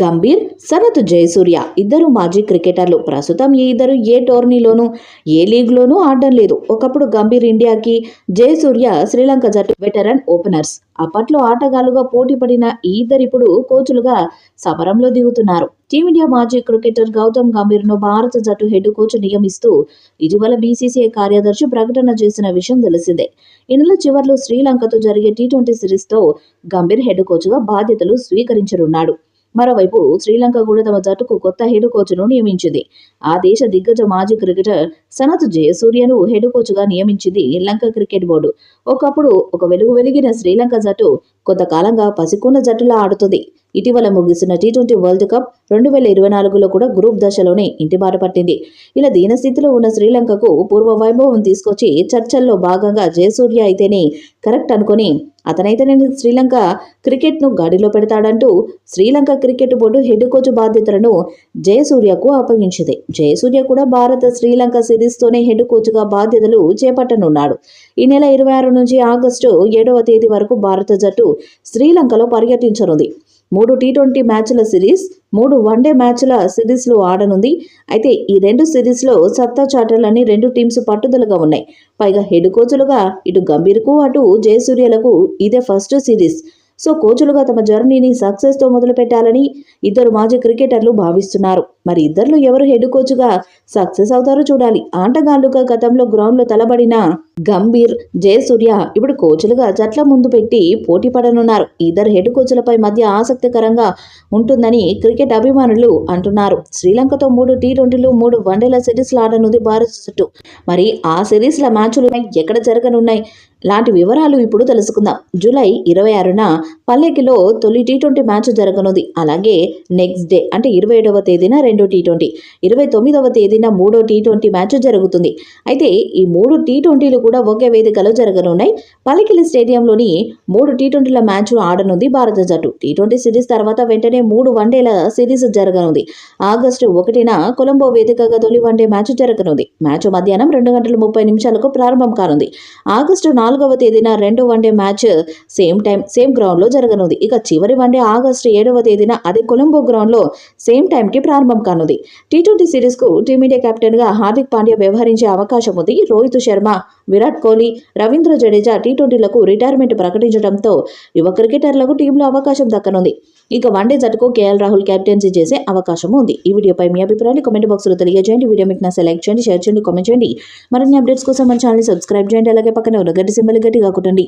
గంభీర్ సనత్ జయసూర్య ఇద్దరు మాజీ క్రికెటర్లు. ప్రస్తుతం ఈ ఇద్దరు ఏ టోర్నీలోనూ ఏ లీగ్లోనూ ఆడడం లేదు. ఒకప్పుడు గంభీర్ ఇండియాకి జయసూర్య శ్రీలంక జట్టు వెటరన్ ఓపెనర్స్. అప్పట్లో ఆటగాళ్ళుగా పోటీ పడిన ఈ ఇద్దరిప్పుడు కోచ్లుగా సమరంలో దిగుతున్నారు. టీమిండియా మాజీ క్రికెటర్ గౌతమ్ గంభీర్ను భారత జట్టు హెడ్ కోచ్ నియమిస్తూ ఇటీవల బీసీసీఐ కార్యదర్శి ప్రకటన చేసిన విషయం తెలిసిందే. ఈ నెల చివరిలో శ్రీలంకతో జరిగే టీ ట్వంటీ సిరీస్తో గంభీర్ హెడ్ కోచ్గా బాధ్యతలు స్వీకరించనున్నాడు. మరోవైపు శ్రీలంక కూడా తమ జట్టుకు కొత్త హెడ్ కోచ్ను నియమించింది. ఆ దేశ దిగ్గజ మాజీ క్రికెటర్ సనత్ జయసూర్యను హెడ్ కోచ్గా నియమించింది లంక క్రికెట్ బోర్డు. ఒకప్పుడు ఒక వెలుగు వెలిగిన శ్రీలంక జట్టు కొంతకాలంగా పసికున్న జట్టులా ఆడుతుంది. ఇటీవల ముగిసిన టీ ట్వంటీ వరల్డ్ కప్ రెండు వేల ఇరవై నాలుగులో కూడా గ్రూప్ దశలోనే ఇంటిబాట పట్టింది. ఇలా దీనస్థితిలో ఉన్న శ్రీలంకకు పూర్వ వైభవం తీసుకొచ్చి చర్చల్లో భాగంగా జయసూర్య అయితేనే కరెక్ట్ అనుకొని నేను శ్రీలంక క్రికెట్ను గాడిలో పెడతాడంటూ Sri Lanka cricket board head coach బాధ్యతలను జయసూర్యకు అప్పగించింది. జయసూర్య కూడా భారత శ్రీలంక సిరీస్తోనే హెడ్ కోచ్గా బాధ్యతలు చేపట్టనున్నాడు. ఈ నెల ఇరవై ఆరు నుంచి ఆగస్టు ఏడవ తేదీ వరకు భారత జట్టు శ్రీలంకలో పర్యటించనుంది. మూడు టీ ట్వంటీ మ్యాచ్ల సిరీస్ మూడు వన్డే మ్యాచ్ల సిరీస్లు ఆడనుంది. అయితే ఈ రెండు సిరీస్లో సత్తా చాటాలని రెండు టీమ్స్ పట్టుదలగా ఉన్నాయి. పైగా హెడ్ కోచ్లుగా ఇటు గంభీర్కు అటు జయసూర్యలకు ఇదే ఫస్ట్ సిరీస్. సో కోచ్లుగా తమ జర్నీని సక్సెస్తో మొదలుపెట్టాలని ఇద్దరు మాజీ క్రికెటర్లు భావిస్తున్నారు. మరి ఇద్దరిలో ఎవరు హెడ్ కోచ్గా సక్సెస్ అవుతారో చూడాలి. ఆటగాళ్ళుగా గతంలో గ్రౌండ్లో తలబడిన గంభీర్ జయసూర్య ఇప్పుడు కోచ్లుగా జట్ల ముందు పెట్టి పోటీ పడనున్నారు. ఇద్దరు హెడ్ కోచ్లపై మధ్య ఆసక్తికరంగా ఉంటుందని క్రికెట్ అభిమానులు అంటున్నారు. శ్రీలంకతో మూడు టీ ట్వంటీలు మూడు వన్డేల సిరీస్లు ఆడనుంది భారత జట్టు. మరి ఆ సిరీస్ల మ్యాచ్లు ఎక్కడ జరగనున్నాయి? లాంటి వివరాలు ఇప్పుడు తెలుసుకుందాం. జూలై ఇరవై ఆరున పల్లెకిలో తొలి టీ ట్వంటీ మ్యాచ్ జరగనుంది. అలాగే నెక్స్ట్ డే అంటే ఇరవై ఏడవ తేదీన రెండో టీ ట్వంటీ ఇరవై తొమ్మిదవ తేదీన మూడో టీ ట్వంటీ మ్యాచ్ జరుగుతుంది. అయితే ఈ మూడు టీ ట్వంటీలు కూడా ఒకే వేదికలో జరగనున్నాయి. పల్లెకిలి స్టేడియంలోని మూడు టీ ట్వంటీల మ్యాచ్ ఆడనుంది భారత జట్టు. టీ ట్వంటీ సిరీస్ తర్వాత వెంటనే మూడు వన్డేల సిరీస్ జరగనుంది. ఆగస్టు ఒకటిన కొలంబో వేదికగా తొలి వన్డే మ్యాచ్ జరగనుంది. మ్యాచ్ మధ్యాహ్నం రెండు గంటల ముప్పై నిమిషాలకు ప్రారంభం కానుంది. ఆగస్టు నాలుగవ తేదీన రెండు one day match same time same గ్రౌండ్లో జరగనుంది. ఇక చివరి వన్డే ఆగస్టు ఏడవ తేదీన అదే కొలంబో గ్రౌండ్లో సేమ్ టైంకి ప్రారంభం కానుంది. టీ ట్వంటీ సిరీస్కు టీమిండియా కెప్టెన్గా హార్దిక్ పాండ్యా వ్యవహరించే అవకాశం ఉంది. రోహిత్ శర్మ విరాట్ కోహ్లీ రవీంద్ర జడేజా టీ ట్వంటీలకు రిటైర్మెంట్ ప్రకటించడంతో యువ క్రికెటర్లకు టీంలో అవకాశం దక్కనుంది. ఇక వన్డే జట్టుకు కేఎల్ రాహుల్ కెప్టెన్సీ చేసే అవకాశం ఉంది. ఈ వీడియోపై మీ అభిప్రాయాన్ని కామెంట్ బాక్స్లో తెలియజేయండి. వీడియో మీకు నా సెలెక్ట్ చేయండి షేర్ చేయండి కామెంట్ చేయండి. మరిన్ని అప్డేట్స్ కోసం మన ఛానల్ సబ్స్క్రైబ్ చేయండి. అలాగే పక్కనే ఉన్న గట్టి సింబల్ గట్టిగా కొట్టండి.